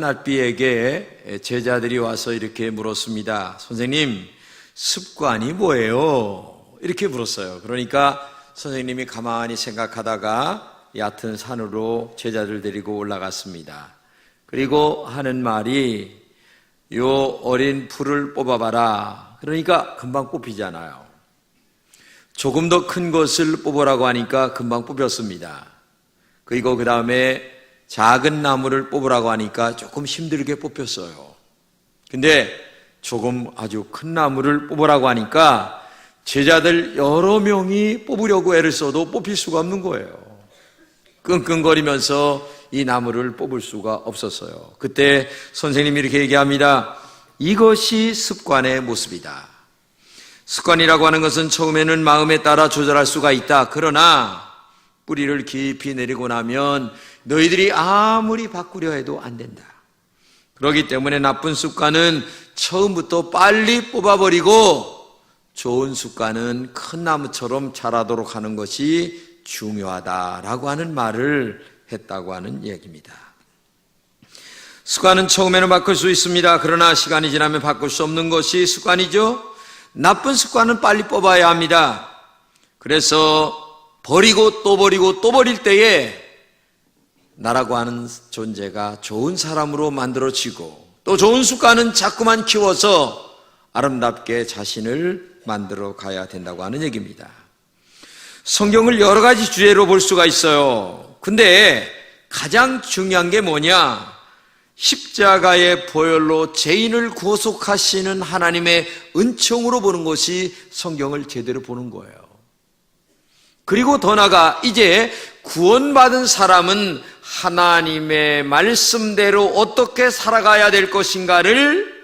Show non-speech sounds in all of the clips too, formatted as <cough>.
납비에게 제자들이 와서 이렇게 물었습니다. 선생님, 습관이 뭐예요? 이렇게 물었어요. 그러니까 선생님이 가만히 생각하다가 얕은 산으로 제자들 데리고 올라갔습니다. 그리고 하는 말이 요 어린 풀을 뽑아봐라. 그러니까 금방 뽑히잖아요. 조금 더 큰 것을 뽑으라고 하니까 금방 뽑혔습니다. 그리고 그 다음에 작은 나무를 뽑으라고 하니까 조금 힘들게 뽑혔어요. 근데 조금 아주 큰 나무를 뽑으라고 하니까 제자들 여러 명이 뽑으려고 애를 써도 뽑힐 수가 없는 거예요. 끙끙거리면서 이 나무를 뽑을 수가 없었어요. 그때 선생님이 이렇게 얘기합니다. 이것이 습관의 모습이다. 습관이라고 하는 것은 처음에는 마음에 따라 조절할 수가 있다. 그러나 뿌리를 깊이 내리고 나면 너희들이 아무리 바꾸려 해도 안 된다. 그렇기 때문에 나쁜 습관은 처음부터 빨리 뽑아버리고 좋은 습관은 큰 나무처럼 자라도록 하는 것이 중요하다라고 하는 말을 했다고 하는 얘기입니다. 습관은 처음에는 바꿀 수 있습니다. 그러나 시간이 지나면 바꿀 수 없는 것이 습관이죠. 나쁜 습관은 빨리 뽑아야 합니다. 그래서 버리고 또 버리고 또 버릴 때에 나라고 하는 존재가 좋은 사람으로 만들어지고 또 좋은 습관은 자꾸만 키워서 아름답게 자신을 만들어 가야 된다고 하는 얘기입니다. 성경을 여러 가지 주제로 볼 수가 있어요. 근데 가장 중요한 게 뭐냐? 십자가의 보혈로 죄인을 구속하시는 하나님의 은총으로 보는 것이 성경을 제대로 보는 거예요. 그리고 더 나아가 이제 구원받은 사람은 하나님의 말씀대로 어떻게 살아가야 될 것인가를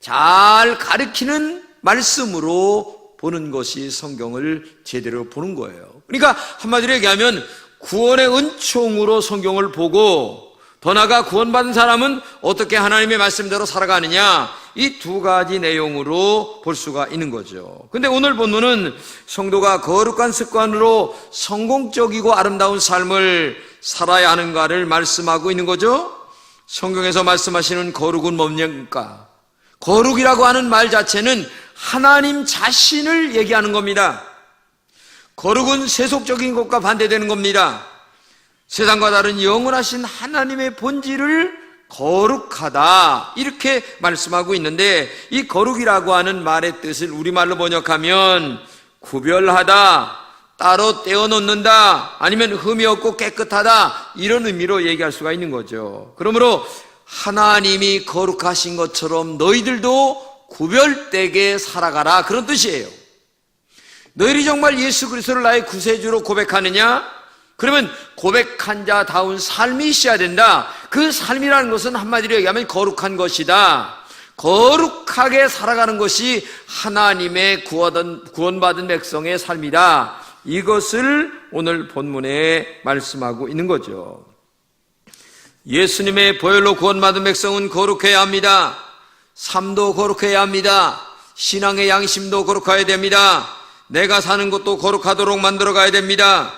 잘 가르치는 말씀으로 보는 것이 성경을 제대로 보는 거예요. 그러니까 한마디로 얘기하면 구원의 은총으로 성경을 보고 더 나아가 구원받은 사람은 어떻게 하나님의 말씀대로 살아가느냐 이 두 가지 내용으로 볼 수가 있는 거죠. 근데 오늘 본문은 성도가 거룩한 습관으로 성공적이고 아름다운 삶을 살아야 하는가를 말씀하고 있는 거죠. 성경에서 말씀하시는 거룩은 뭡니까? 거룩이라고 하는 말 자체는 하나님 자신을 얘기하는 겁니다. 거룩은 세속적인 것과 반대되는 겁니다. 세상과 다른 영원하신 하나님의 본질을 거룩하다. 이렇게 말씀하고 있는데 이 거룩이라고 하는 말의 뜻을 우리말로 번역하면 구별하다 따로 떼어 놓는다 아니면 흠이 없고 깨끗하다 이런 의미로 얘기할 수가 있는 거죠. 그러므로 하나님이 거룩하신 것처럼 너희들도 구별되게 살아가라. 그런 뜻이에요. 너희들이 정말 예수 그리스도를 나의 구세주로 고백하느냐 그러면 고백한 자다운 삶이 있어야 된다. 그 삶이라는 것은 한마디로 얘기하면 거룩한 것이다. 거룩하게 살아가는 것이 하나님의 구원받은, 백성의 삶이다. 이것을 오늘 본문에 말씀하고 있는 거죠. 예수님의 보혈로 구원받은 백성은 거룩해야 합니다. 삶도 거룩해야 합니다. 신앙의 양심도 거룩해야 됩니다. 내가 사는 것도 거룩하도록 만들어 가야 됩니다.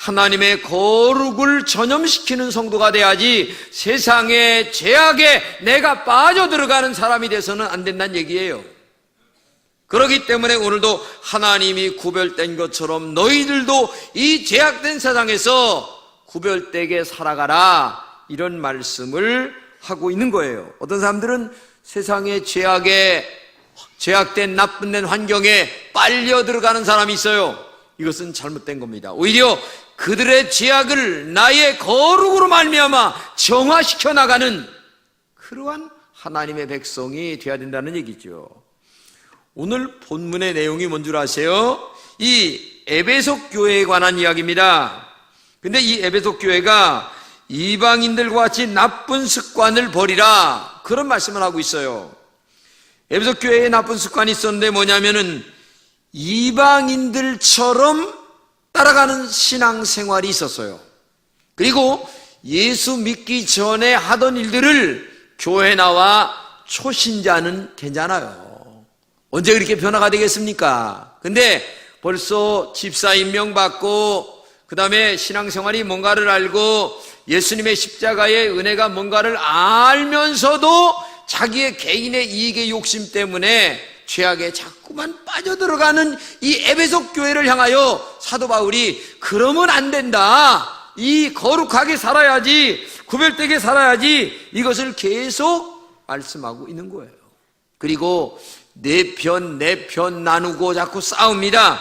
하나님의 거룩을 전염시키는 성도가 돼야지 세상의 죄악에 내가 빠져들어가는 사람이 돼서는 안 된다는 얘기예요. 그렇기 때문에 오늘도 하나님이 구별된 것처럼 너희들도 이 죄악된 세상에서 구별되게 살아가라 이런 말씀을 하고 있는 거예요. 어떤 사람들은 세상의 죄악에 죄악된 나쁜 환경에 빨려 들어가는 사람이 있어요. 이것은 잘못된 겁니다. 오히려 그들의 죄악을 나의 거룩으로 말미암아 정화시켜 나가는 그러한 하나님의 백성이 되어야 된다는 얘기죠. 오늘 본문의 내용이 뭔 줄 아세요? 이 에베소 교회에 관한 이야기입니다. 근데 이 에베소 교회가 이방인들과 같이 나쁜 습관을 버리라 그런 말씀을 하고 있어요. 에베소 교회에 나쁜 습관이 있었는데 뭐냐면은 이방인들처럼 따라가는 신앙생활이 있었어요. 그리고 예수 믿기 전에 하던 일들을 교회 나와 초신자는 괜찮아요. 언제 그렇게 변화가 되겠습니까? 근데 벌써 집사 임명 받고 그 다음에 신앙생활이 뭔가를 알고 예수님의 십자가의 은혜가 뭔가를 알면서도 자기의 개인의 이익의 욕심 때문에 죄악에 자꾸만 빠져들어가는 이 에베소 교회를 향하여 사도 바울이 그러면 안 된다. 이 거룩하게 살아야지, 구별되게 살아야지 이것을 계속 말씀하고 있는 거예요. 그리고 내 편, 내 편 나누고 자꾸 싸웁니다.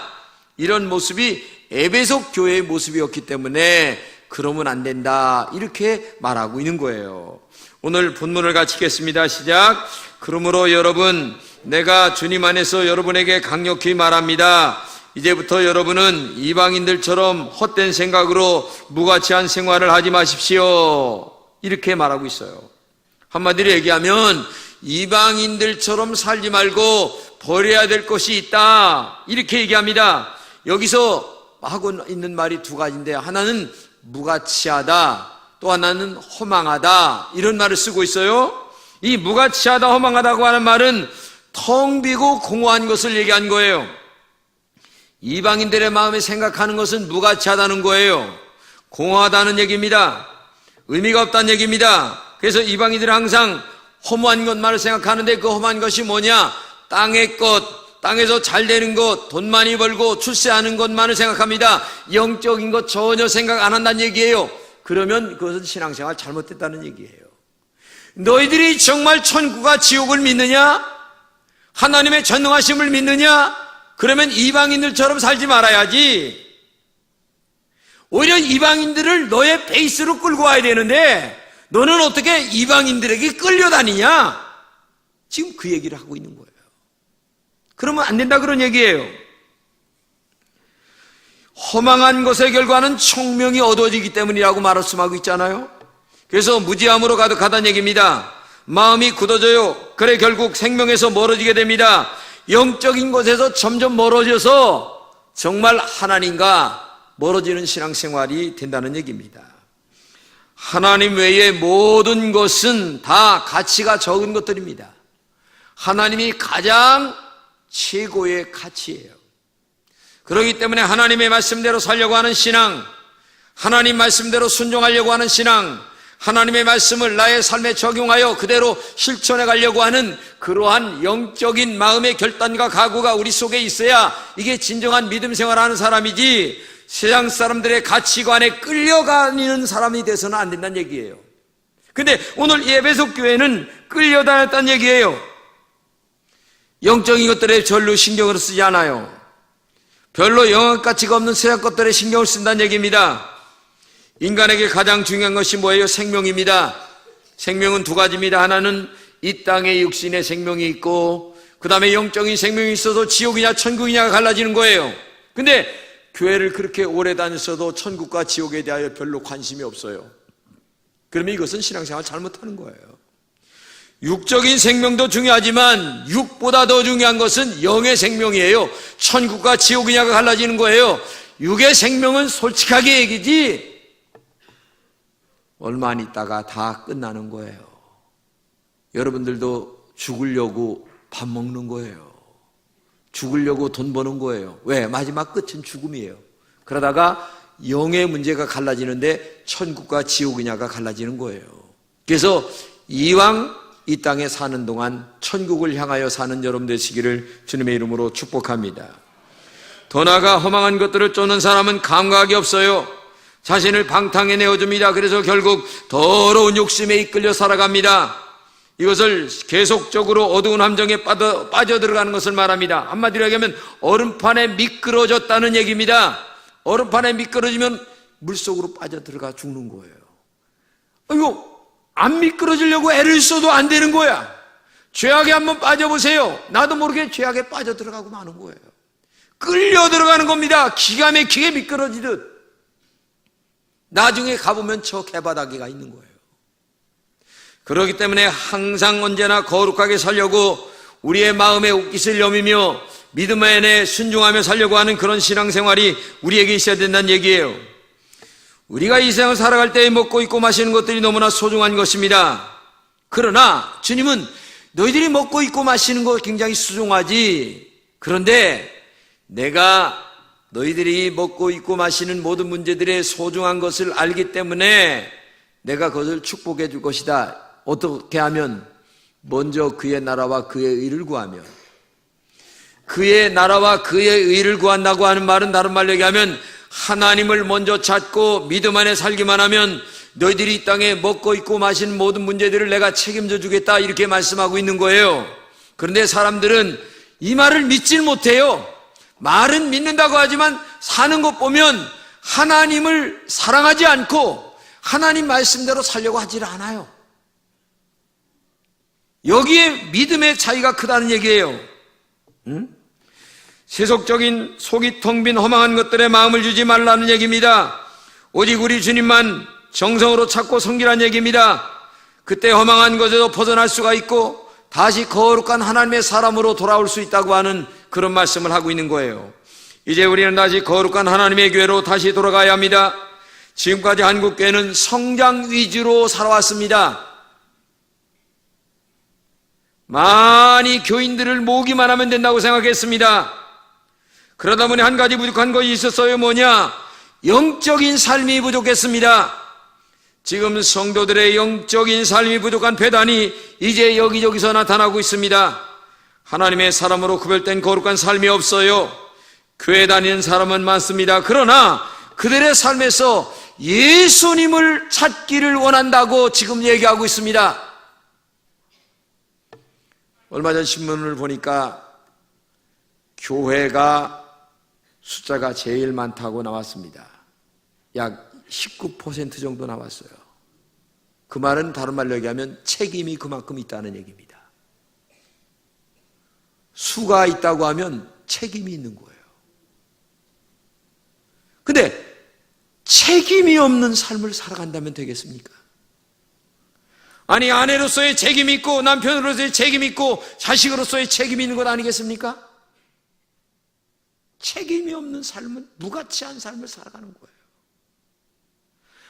이런 모습이 에베소 교회의 모습이었기 때문에 그러면 안 된다. 이렇게 말하고 있는 거예요. 오늘 본문을 같이겠습니다. 시작. 그러므로 여러분, 내가 주님 안에서 여러분에게 강력히 말합니다. 이제부터 여러분은 이방인들처럼 헛된 생각으로 무가치한 생활을 하지 마십시오. 이렇게 말하고 있어요. 한마디로 얘기하면 이방인들처럼 살지 말고 버려야 될 것이 있다. 이렇게 얘기합니다. 여기서 하고 있는 말이 두 가지인데 하나는 무가치하다. 또 하나는 허망하다. 이런 말을 쓰고 있어요. 이 무가치하다, 허망하다고 하는 말은 텅 비고 공허한 것을 얘기한 거예요. 이방인들의 마음에 생각하는 것은 무가치하다는 거예요. 공허하다는 얘기입니다. 의미가 없다는 얘기입니다. 그래서 이방인들은 항상 허무한 것만을 생각하는데 그 허무한 것이 뭐냐? 땅의 것, 땅에서 잘 되는 것, 돈 많이 벌고 출세하는 것만을 생각합니다. 영적인 것 전혀 생각 안 한다는 얘기예요. 그러면 그것은 신앙생활 잘못됐다는 얘기예요. 너희들이 정말 천국과 지옥을 믿느냐? 하나님의 전능하심을 믿느냐? 그러면 이방인들처럼 살지 말아야지. 오히려 이방인들을 너의 베이스로 끌고 와야 되는데 너는 어떻게 이방인들에게 끌려다니냐? 지금 그 얘기를 하고 있는 거예요. 그러면 안 된다 그런 얘기예요. 허망한 것의 결과는 총명이 어두워지기 때문이라고 말씀하고 있잖아요. 그래서 무지함으로 가득하다는 얘기입니다. 마음이 굳어져요. 그래 결국 생명에서 멀어지게 됩니다. 영적인 것에서 점점 멀어져서 정말 하나님과 멀어지는 신앙생활이 된다는 얘기입니다. 하나님 외의 모든 것은 다 가치가 적은 것들입니다. 하나님이 가장 최고의 가치예요. 그렇기 때문에 하나님의 말씀대로 살려고 하는 신앙, 하나님 말씀대로 순종하려고 하는 신앙, 하나님의 말씀을 나의 삶에 적용하여 그대로 실천해 가려고 하는 그러한 영적인 마음의 결단과 각오가 우리 속에 있어야 이게 진정한 믿음 생활하는 사람이지 세상 사람들의 가치관에 끌려가는 사람이 돼서는 안 된다는 얘기예요. 근데 오늘 예배속 교회는 끌려다녔다는 얘기예요. 영적인 것들에 별로 신경을 쓰지 않아요. 별로 영역 가치가 없는 세상 것들에 신경을 쓴다는 얘기입니다. 인간에게 가장 중요한 것이 뭐예요? 생명입니다. 생명은 두 가지입니다. 하나는 이 땅의 육신의 생명이 있고, 그 다음에 영적인 생명이 있어서 지옥이냐 천국이냐가 갈라지는 거예요. 근데 교회를 그렇게 오래 다녔어도 천국과 지옥에 대하여 별로 관심이 없어요. 그러면 이것은 신앙생활 잘못하는 거예요. 육적인 생명도 중요하지만 육보다 더 중요한 것은 영의 생명이에요. 천국과 지옥이냐가 갈라지는 거예요. 육의 생명은 솔직하게 얘기지 얼마 안 있다가 다 끝나는 거예요. 여러분들도 죽으려고 밥 먹는 거예요. 죽으려고 돈 버는 거예요. 왜? 마지막 끝은 죽음이에요. 그러다가 영의 문제가 갈라지는데 천국과 지옥이냐가 갈라지는 거예요. 그래서 이왕 이 땅에 사는 동안 천국을 향하여 사는 여러분 되시기를 주님의 이름으로 축복합니다. 더 나아가 허망한 것들을 쫓는 사람은 감각이 없어요. 자신을 방탕에 내어줍니다. 그래서 결국 더러운 욕심에 이끌려 살아갑니다. 이것을 계속적으로 어두운 함정에 빠져, 빠져 들어가는 것을 말합니다. 한마디로 얘기하면 얼음판에 미끄러졌다는 얘기입니다. 얼음판에 미끄러지면 물속으로 빠져 들어가 죽는 거예요. 이거 안 미끄러지려고 애를 써도 안 되는 거야. 죄악에 한번 빠져보세요. 나도 모르게 죄악에 빠져 들어가고 마는 거예요. 끌려 들어가는 겁니다. 기가 막히게 미끄러지듯. 나중에 가보면 저 개바다기가 있는 거예요. 그렇기 때문에 항상 언제나 거룩하게 살려고 우리의 마음에 옷깃을 여미며 믿음 안에 순종하며 살려고 하는 그런 신앙생활이 우리에게 있어야 된다는 얘기예요. 우리가 이 세상을 살아갈 때 먹고 입고 마시는 것들이 너무나 소중한 것입니다. 그러나 주님은 너희들이 먹고 입고 마시는 것 굉장히 소중하지. 그런데 내가 너희들이 먹고 입고 마시는 모든 문제들의 소중한 것을 알기 때문에 내가 그것을 축복해 줄 것이다. 어떻게 하면 먼저 그의 나라와 그의 의를 구하며 그의 나라와 그의 의를 구한다고 하는 말은 다른 말로 얘기하면 하나님을 먼저 찾고 믿음 안에 살기만 하면 너희들이 이 땅에 먹고 있고 마시는 모든 문제들을 내가 책임져 주겠다 이렇게 말씀하고 있는 거예요. 그런데 사람들은 이 말을 믿질 못해요. 말은 믿는다고 하지만 사는 것 보면 하나님을 사랑하지 않고 하나님 말씀대로 살려고 하질 않아요. 여기에 믿음의 차이가 크다는 얘기예요. 응? 세속적인 속이 텅 빈 허망한 것들에 마음을 주지 말라는 얘기입니다. 오직 우리 주님만 정성으로 찾고 섬기라는 얘기입니다. 그때 허망한 것에도 벗어날 수가 있고 다시 거룩한 하나님의 사람으로 돌아올 수 있다고 하는 그런 말씀을 하고 있는 거예요. 이제 우리는 다시 거룩한 하나님의 교회로 다시 돌아가야 합니다. 지금까지 한국 교회는 성장 위주로 살아왔습니다. 많이 교인들을 모으기만 하면 된다고 생각했습니다. 그러다 보니 한 가지 부족한 것이 있었어요. 뭐냐? 영적인 삶이 부족했습니다. 지금 성도들의 영적인 삶이 부족한 배단이 이제 여기저기서 나타나고 있습니다. 하나님의 사람으로 구별된 거룩한 삶이 없어요. 교회 다니는 사람은 많습니다. 그러나 그들의 삶에서 예수님을 찾기를 원한다고 지금 얘기하고 있습니다. 얼마 전 신문을 보니까 교회가 숫자가 제일 많다고 나왔습니다. 약 19% 정도 나왔어요. 그 말은 다른 말로 얘기하면 책임이 그만큼 있다는 얘기입니다. 수가 있다고 하면 책임이 있는 거예요. 근데 책임이 없는 삶을 살아간다면 되겠습니까? 아니, 아내로서의 책임이 있고, 남편으로서의 책임이 있고, 자식으로서의 책임이 있는 것 아니겠습니까? 책임이 없는 삶은 무가치한 삶을 살아가는 거예요.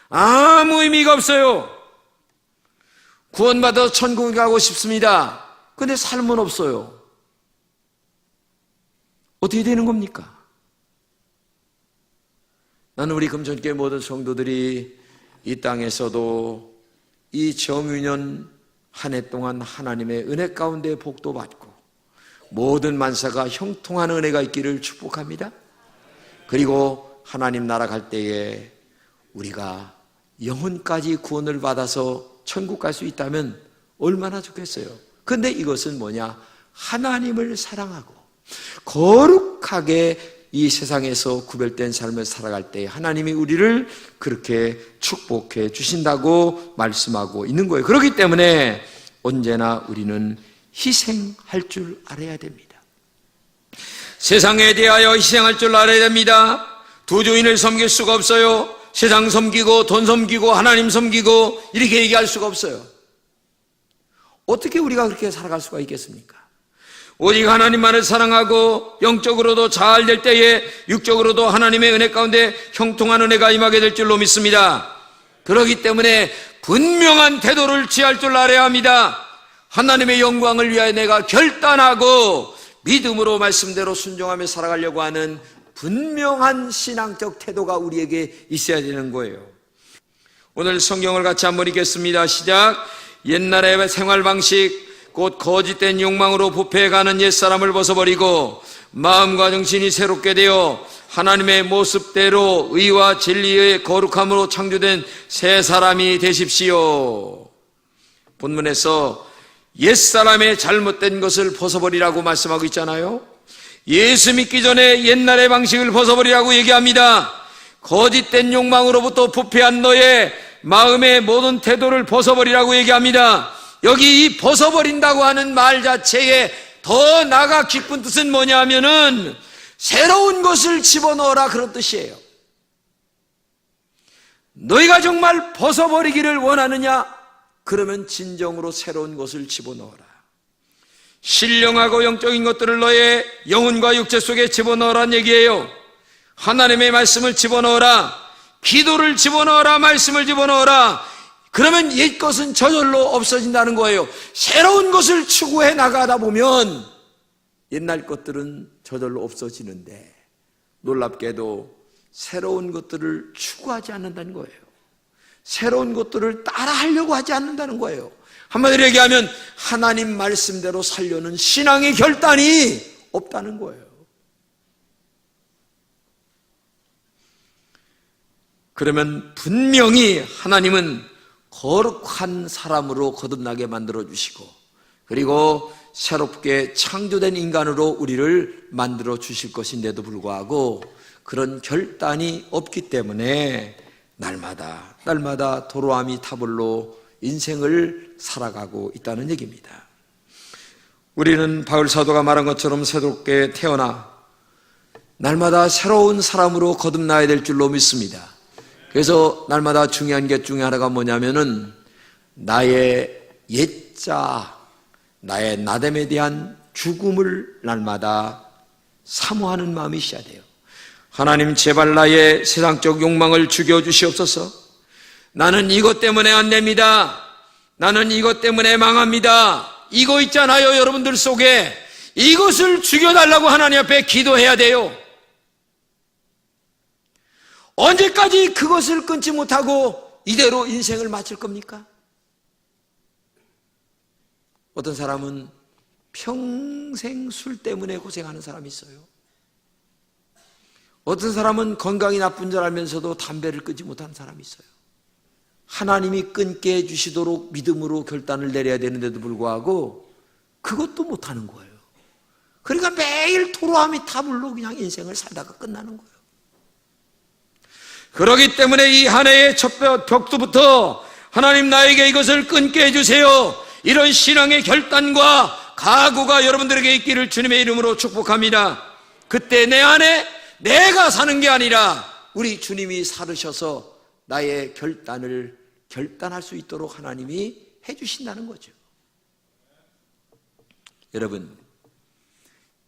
아무 의미가 없어요. 구원받아 천국에 가고 싶습니다. 근데 삶은 없어요. 어떻게 되는 겁니까? 나는 우리 금천교회 모든 성도들이 이 땅에서도 이 정유년 한 해 동안 하나님의 은혜 가운데 복도 받고 모든 만사가 형통한 은혜가 있기를 축복합니다. 그리고 하나님 나라 갈 때에 우리가 영혼까지 구원을 받아서 천국 갈 수 있다면 얼마나 좋겠어요. 근데 이것은 뭐냐? 하나님을 사랑하고 거룩하게 이 세상에서 구별된 삶을 살아갈 때 하나님이 우리를 그렇게 축복해 주신다고 말씀하고 있는 거예요. 그렇기 때문에 언제나 우리는 희생할 줄 알아야 됩니다. 세상에 대하여 희생할 줄 알아야 됩니다. 두 주인을 섬길 수가 없어요. 세상 섬기고 돈 섬기고 하나님 섬기고 이렇게 얘기할 수가 없어요. 어떻게 우리가 그렇게 살아갈 수가 있겠습니까? 오직 하나님만을 사랑하고 영적으로도 잘 될 때에 육적으로도 하나님의 은혜 가운데 형통한 은혜가 임하게 될 줄로 믿습니다. 그러기 때문에 분명한 태도를 취할 줄 알아야 합니다. 하나님의 영광을 위하여 내가 결단하고 믿음으로 말씀대로 순종하며 살아가려고 하는 분명한 신앙적 태도가 우리에게 있어야 되는 거예요. 오늘 성경을 같이 한번 읽겠습니다. 시작. 옛날의 생활 방식, 곧 거짓된 욕망으로 부패해가는 옛사람을 벗어버리고 마음과 정신이 새롭게 되어 하나님의 모습대로 의와 진리의 거룩함으로 창조된 새 사람이 되십시오. 본문에서 옛사람의 잘못된 것을 벗어버리라고 말씀하고 있잖아요. 예수 믿기 전에 옛날의 방식을 벗어버리라고 얘기합니다. 거짓된 욕망으로부터 부패한 너의 마음의 모든 태도를 벗어버리라고 얘기합니다. 여기 이 벗어버린다고 하는 말 자체에 더 나가 깊은 뜻은 뭐냐 하면은 새로운 것을 집어넣어라 그런 뜻이에요. 너희가 정말 벗어버리기를 원하느냐? 그러면 진정으로 새로운 것을 집어넣어라. 신령하고 영적인 것들을 너의 영혼과 육체 속에 집어넣으란 얘기예요. 하나님의 말씀을 집어넣어라. 기도를 집어넣어라. 말씀을 집어넣어라. 그러면 옛 것은 저절로 없어진다는 거예요. 새로운 것을 추구해 나가다 보면 옛날 것들은 저절로 없어지는데 놀랍게도 새로운 것들을 추구하지 않는다는 거예요. 새로운 것들을 따라 하려고 하지 않는다는 거예요. 한마디로 얘기하면 하나님 말씀대로 살려는 신앙의 결단이 없다는 거예요. 그러면 분명히 하나님은 거룩한 사람으로 거듭나게 만들어 주시고 그리고 새롭게 창조된 인간으로 우리를 만들어 주실 것인데도 불구하고 그런 결단이 없기 때문에 날마다 날마다 도로아미 타블로 인생을 살아가고 있다는 얘기입니다. 우리는 바울 사도가 말한 것처럼 새롭게 태어나 날마다 새로운 사람으로 거듭나야 될 줄로 믿습니다. 그래서 날마다 중요한 게 중에 하나가 뭐냐면은 나의 옛자, 나의 나됨에 대한 죽음을 날마다 사모하는 마음이 있어야 돼요. 하나님 제발 나의 세상적 욕망을 죽여주시옵소서. 나는 이것 때문에 안 됩니다. 나는 이것 때문에 망합니다. 이거 있잖아요, 여러분들 속에. 이것을 죽여달라고 하나님 앞에 기도해야 돼요. 언제까지 그것을 끊지 못하고 이대로 인생을 마칠 겁니까? 어떤 사람은 평생 술 때문에 고생하는 사람이 있어요. 어떤 사람은 건강이 나쁜 줄 알면서도 담배를 끊지 못하는 사람이 있어요. 하나님이 끊게 해주시도록 믿음으로 결단을 내려야 되는데도 불구하고 그것도 못하는 거예요. 그러니까 매일 토로함이 타불로 그냥 인생을 살다가 끝나는 거예요. 그러기 때문에 이 한 해의 첫 벽두부터 하나님 나에게 이것을 끊게 해주세요. 이런 신앙의 결단과 각오가 여러분들에게 있기를 주님의 이름으로 축복합니다. 그때 내 안에 내가 사는 게 아니라 우리 주님이 살으셔서 나의 결단을 결단할 수 있도록 하나님이 해주신다는 거죠. 여러분,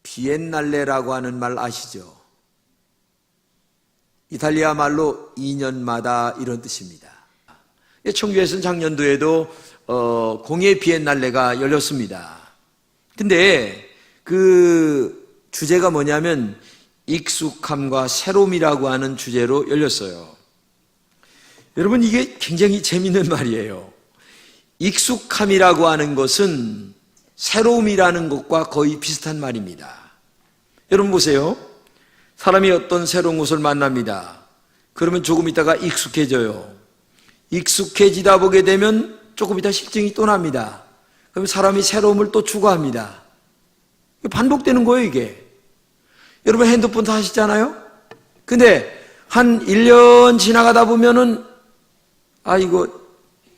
비엔날레라고 하는 말 아시죠? 이탈리아 말로 2년마다 이런 뜻입니다. 청주에서는 작년도에도 어, 공예 비엔날레가 열렸습니다. 근데 그 주제가 뭐냐면 익숙함과 새로움이라고 하는 주제로 열렸어요. 여러분 이게 굉장히 재밌는 <laughs> 말이에요. 익숙함이라고 하는 것은 새로움이라는 것과 거의 비슷한 말입니다. 여러분 보세요. 사람이 어떤 새로운 곳을 만납니다. 그러면 조금 있다가 익숙해져요. 익숙해지다 보게 되면 조금 있다 실증이 또 납니다. 그럼 사람이 새로움을 또 추구합니다. 반복되는 거예요, 이게. 여러분 핸드폰 다 하시잖아요? 근데 한 1년 지나가다 보면은 아, 이거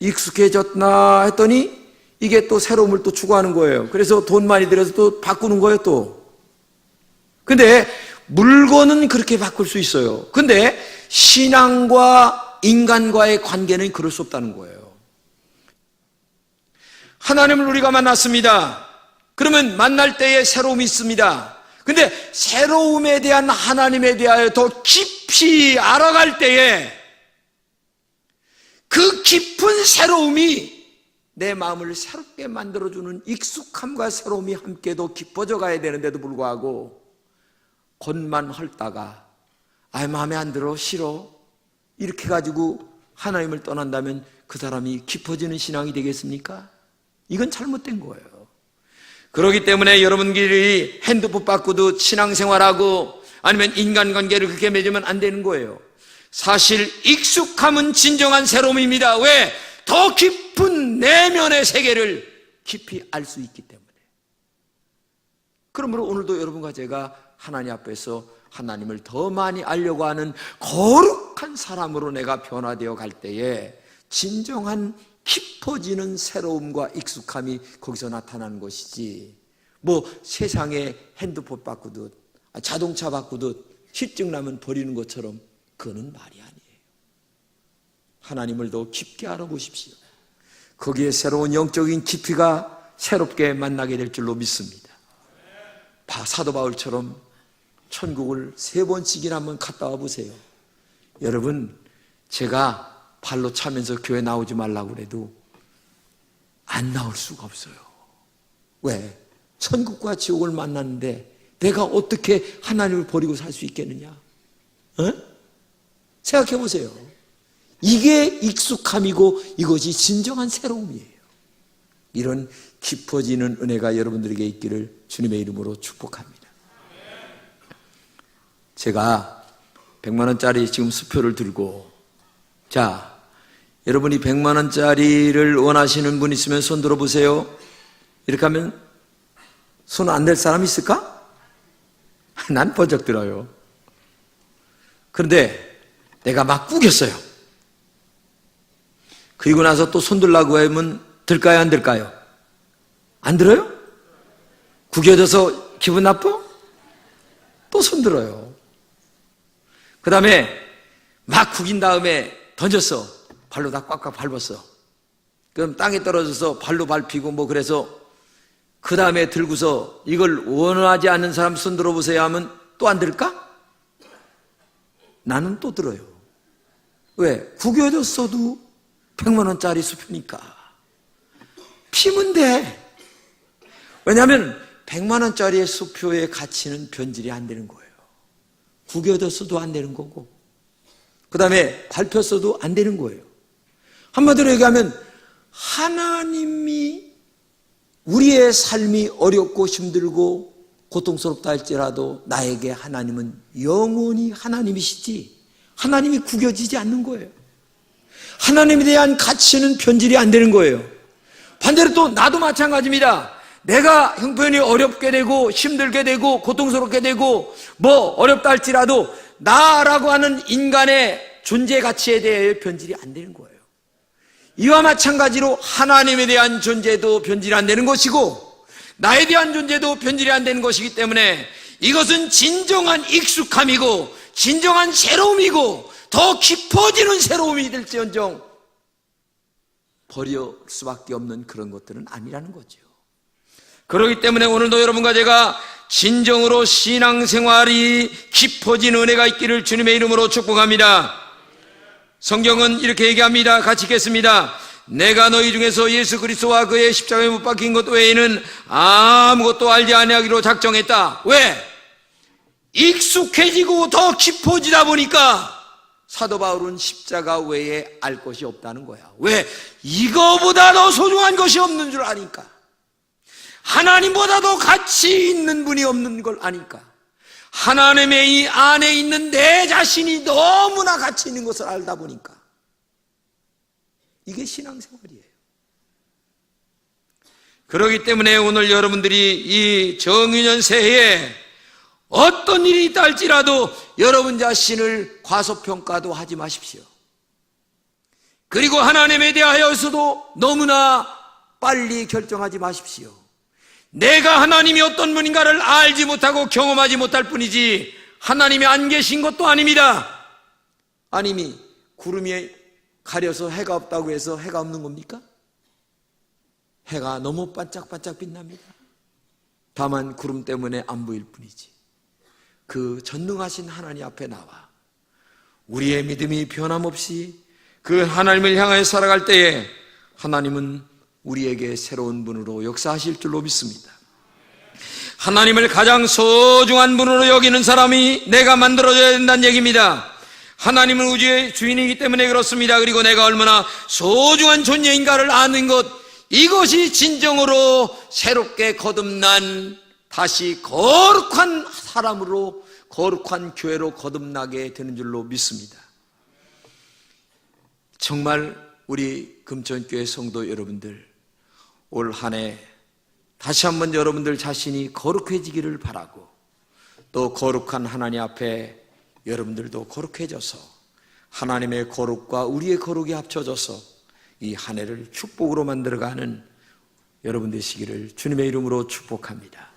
익숙해졌나 했더니 이게 또 새로움을 또 추구하는 거예요. 그래서 돈 많이 들여서 또 바꾸는 거예요, 또. 근데 물건은 그렇게 바꿀 수 있어요. 근데 신앙과 인간과의 관계는 그럴 수 없다는 거예요. 하나님을 우리가 만났습니다. 그러면 만날 때에 새로움이 있습니다. 근데 새로움에 대한 하나님에 대하여 더 깊이 알아갈 때에 그 깊은 새로움이 내 마음을 새롭게 만들어주는 익숙함과 새로움이 함께 더 깊어져 가야 되는데도 불구하고 겉만 헐다가 아 마음에 안 들어 싫어 이렇게 가지고 하나님을 떠난다면 그 사람이 깊어지는 신앙이 되겠습니까? 이건 잘못된 거예요. 그렇기 때문에 여러분들이 핸드폰 바꾸도 신앙생활하고 아니면 인간관계를 그렇게 맺으면 안 되는 거예요. 사실 익숙함은 진정한 새로움입니다. 왜? 더 깊은 내면의 세계를 깊이 알 수 있기 때문에. 그러므로 오늘도 여러분과 제가 하나님 앞에서 하나님을 더 많이 알려고 하는 거룩한 사람으로 내가 변화되어 갈 때에 진정한 깊어지는 새로움과 익숙함이 거기서 나타나는 것이지. 뭐 세상에 핸드폰 바꾸듯 자동차 바꾸듯 실증 나면 버리는 것처럼 그거는 말이 아니에요. 하나님을 더 깊게 알아보십시오. 거기에 새로운 영적인 깊이가 새롭게 만나게 될 줄로 믿습니다. 사도 바울처럼 천국을 세 번씩이나 한번 갔다 와 보세요. 여러분, 제가 발로 차면서 교회 나오지 말라고 그래도 안 나올 수가 없어요. 왜? 천국과 지옥을 만났는데 내가 어떻게 하나님을 버리고 살 수 있겠느냐? 어? 생각해 보세요. 이게 익숙함이고 이것이 진정한 새로움이에요. 이런 깊어지는 은혜가 여러분들에게 있기를 주님의 이름으로 축복합니다. 제가 100만 원짜리 지금 수표를 들고 자, 여러분이 100만 원짜리를 원하시는 분 있으면 손 들어 보세요. 이렇게 하면 손 안 댈 사람 있을까? <laughs> 난 번쩍 들어요. 그런데 내가 막 구겼어요. 그리고 나서 또 손 들라고 하면 들까요, 안 들까요? 안 들어요? 구겨져서 기분 나빠? 또 손 들어요. 그 다음에 막 구긴 다음에 던졌어. 발로 다 꽉꽉 밟았어. 그럼 땅에 떨어져서 발로 밟히고 뭐 그래서 그 다음에 들고서 이걸 원하지 않는 사람 손 들어보세요 하면 또 안 들까? 나는 또 들어요. 왜? 구겨졌어도 100만 원짜리 수표니까. 피면 돼. 왜냐하면 100만 원짜리의 수표의 가치는 변질이 안 되는 거예요. 구겨졌어도 안 되는 거고, 그 다음에 밟혔어도 안 되는 거예요. 한마디로 얘기하면 하나님이 우리의 삶이 어렵고 힘들고 고통스럽다 할지라도 나에게 하나님은 영원히 하나님이시지 하나님이 구겨지지 않는 거예요. 하나님에 대한 가치는 변질이 안 되는 거예요. 반대로 또 나도 마찬가지입니다. 내가 형편이 어렵게 되고 힘들게 되고 고통스럽게 되고 뭐 어렵다 할지라도 나라고 하는 인간의 존재 가치에 대해 변질이 안 되는 거예요. 이와 마찬가지로 하나님에 대한 존재도 변질이 안 되는 것이고 나에 대한 존재도 변질이 안 되는 것이기 때문에 이것은 진정한 익숙함이고 진정한 새로움이고 더 깊어지는 새로움이 될지언정 버릴 수밖에 없는 그런 것들은 아니라는 거죠. 그렇기 때문에 오늘도 여러분과 제가 진정으로 신앙생활이 깊어진 은혜가 있기를 주님의 이름으로 축복합니다. 성경은 이렇게 얘기합니다. 같이 읽겠습니다. 내가 너희 중에서 예수 그리스도와 그의 십자가에 못 박힌 것 외에는 아무것도 알지 아니하기로 작정했다. 왜? 익숙해지고 더 깊어지다 보니까 사도 바울은 십자가 외에 알 것이 없다는 거야. 왜? 이거보다 더 소중한 것이 없는 줄 아니까. 하나님보다 더 가치 있는 분이 없는 걸 아니까. 하나님의 이 안에 있는 내 자신이 너무나 가치 있는 것을 알다 보니까. 이게 신앙생활이에요. 그렇기 때문에 오늘 여러분들이 이 정유년 새해에 어떤 일이 있다 할지라도 여러분 자신을 과소평가도 하지 마십시오. 그리고 하나님에 대하여서도 너무나 빨리 결정하지 마십시오. 내가 하나님이 어떤 분인가를 알지 못하고 경험하지 못할 뿐이지 하나님이 안 계신 것도 아닙니다. 아님이 구름이 가려서 해가 없다고 해서 해가 없는 겁니까? 해가 너무 반짝반짝 빛납니다. 다만 구름 때문에 안 보일 뿐이지. 그 전능하신 하나님 앞에 나와 우리의 믿음이 변함없이 그 하나님을 향하여 살아갈 때에 하나님은 우리에게 새로운 분으로 역사하실 줄로 믿습니다. 하나님을 가장 소중한 분으로 여기는 사람이 내가 만들어져야 된다는 얘기입니다. 하나님은 우주의 주인이기 때문에 그렇습니다. 그리고 내가 얼마나 소중한 존재인가를 아는 것, 이것이 진정으로 새롭게 거듭난 다시 거룩한 사람으로 거룩한 교회로 거듭나게 되는 줄로 믿습니다. 정말 우리 금천교회 성도 여러분들 올 한 해 다시 한번 여러분들 자신이 거룩해지기를 바라고 또 거룩한 하나님 앞에 여러분들도 거룩해져서 하나님의 거룩과 우리의 거룩이 합쳐져서 이 한 해를 축복으로 만들어가는 여러분 되시기를 주님의 이름으로 축복합니다.